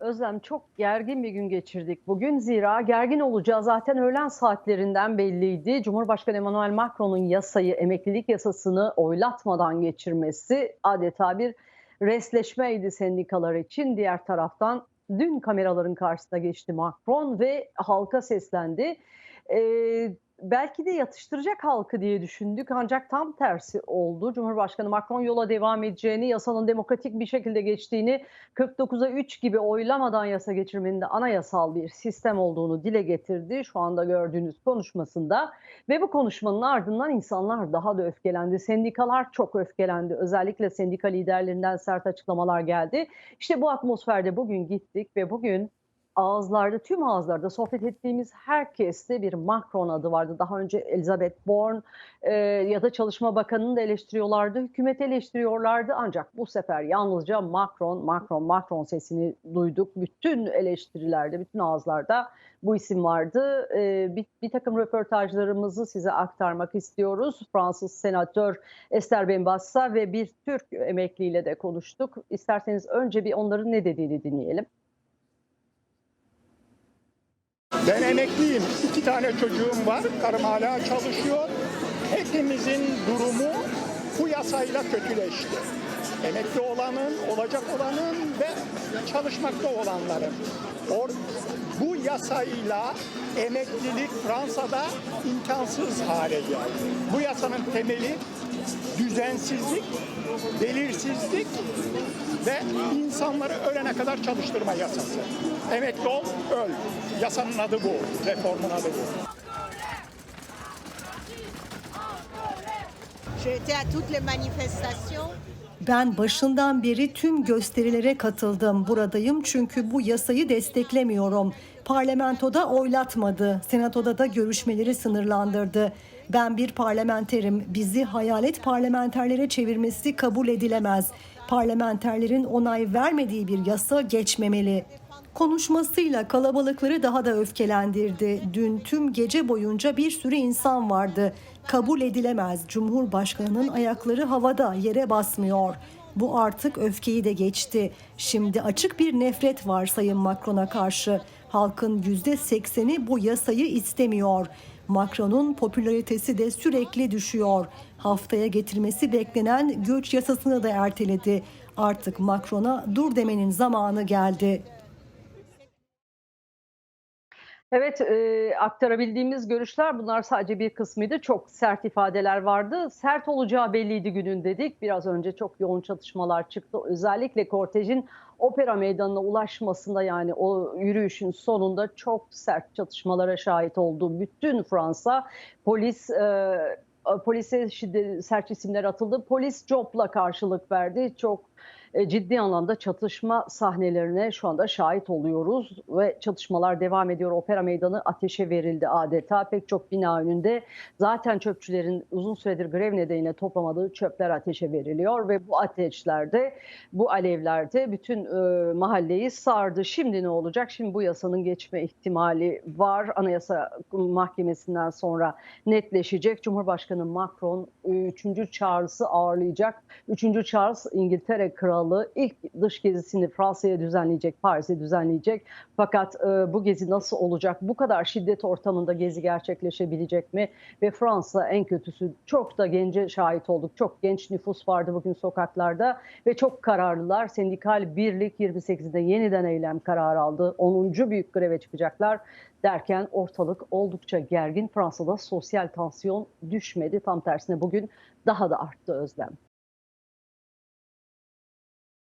Özlem çok gergin bir gün geçirdik bugün. Zira gergin olacağı zaten öğlen saatlerinden belliydi. Cumhurbaşkanı Emmanuel Macron'un yasayı, emeklilik yasasını oylatmadan geçirmesi adeta bir resleşmeydi sendikalar için. Diğer taraftan dün kameraların karşısına geçti Macron ve halka seslendi. Ee, belki de yatıştıracak halkı diye düşündük ancak tam tersi oldu. Cumhurbaşkanı Macron yola devam edeceğini, yasanın demokratik bir şekilde geçtiğini, 49'a 3 gibi oylamadan yasa geçirmenin de anayasal bir sistem olduğunu dile getirdi. Şu anda gördüğünüz konuşmasında ve bu konuşmanın ardından insanlar daha da öfkelendi. Sendikalar çok öfkelendi. Özellikle sendika liderlerinden sert açıklamalar geldi. İşte bu atmosferde bugün gittik ve bugün ağızlarda, tüm ağızlarda sohbet ettiğimiz herkeste bir Macron adı vardı. Daha önce Elizabeth Born e, ya da Çalışma Bakanı'nı da eleştiriyorlardı, hükümeti eleştiriyorlardı. Ancak bu sefer yalnızca Macron, Macron, Macron sesini duyduk. Bütün eleştirilerde, bütün ağızlarda bu isim vardı. E, bir, bir takım röportajlarımızı size aktarmak istiyoruz. Fransız senatör Esther Benbassa ve bir Türk emekliyle de konuştuk. İsterseniz önce bir onların ne dediğini dinleyelim. Ben emekliyim. İki tane çocuğum var. Karım hala çalışıyor. Hepimizin durumu bu yasayla kötüleşti. Emekli olanın, olacak olanın ve çalışmakta olanların. Or bu yasayla emeklilik Fransa'da imkansız hale geldi. Bu yasanın temeli düzensizlik, belirsizlik ve insanları ölene kadar çalıştırma yasası. Emekli ol, öl. Yasanın adı bu, reformun adı bu. J'ai été à toutes les manifestations. Ben başından beri tüm gösterilere katıldım. Buradayım çünkü bu yasayı desteklemiyorum. Parlamentoda oylatmadı. Senatoda da görüşmeleri sınırlandırdı. Ben bir parlamenterim. Bizi hayalet parlamenterlere çevirmesi kabul edilemez. Parlamenterlerin onay vermediği bir yasa geçmemeli. Konuşmasıyla kalabalıkları daha da öfkelendirdi. Dün tüm gece boyunca bir sürü insan vardı. Kabul edilemez. Cumhurbaşkanının ayakları havada, yere basmıyor. Bu artık öfkeyi de geçti. Şimdi açık bir nefret var Sayın Macron'a karşı. Halkın yüzde sekseni bu yasayı istemiyor. Macron'un popülaritesi de sürekli düşüyor. Haftaya getirmesi beklenen göç yasasını da erteledi. Artık Macron'a dur demenin zamanı geldi. Evet, e, aktarabildiğimiz görüşler bunlar sadece bir kısmıydı. Çok sert ifadeler vardı. Sert olacağı belliydi günün dedik. Biraz önce çok yoğun çatışmalar çıktı. Özellikle kortejin opera meydanına ulaşmasında yani o yürüyüşün sonunda çok sert çatışmalara şahit oldu. Bütün Fransa polis e, polise şiddet, sert isimler atıldı. Polis copla karşılık verdi. Çok ciddi anlamda çatışma sahnelerine şu anda şahit oluyoruz ve çatışmalar devam ediyor. Opera meydanı ateşe verildi adeta. Pek çok bina önünde zaten çöpçülerin uzun süredir grev nedeniyle toplamadığı çöpler ateşe veriliyor ve bu ateşlerde, bu alevlerde bütün e, mahalleyi sardı. Şimdi ne olacak? Şimdi bu yasanın geçme ihtimali var. Anayasa Mahkemesi'nden sonra netleşecek. Cumhurbaşkanı Macron 3. Charles'ı ağırlayacak. 3. Charles İngiltere Kralı ilk dış gezisini Fransa'ya düzenleyecek, Paris'e düzenleyecek. Fakat e, bu gezi nasıl olacak? Bu kadar şiddet ortamında gezi gerçekleşebilecek mi? Ve Fransa en kötüsü çok da gence şahit olduk. Çok genç nüfus vardı bugün sokaklarda ve çok kararlılar. Sendikal Birlik 28'de yeniden eylem kararı aldı. 10. büyük greve çıkacaklar derken ortalık oldukça gergin. Fransa'da sosyal tansiyon düşmedi. Tam tersine bugün daha da arttı Özlem.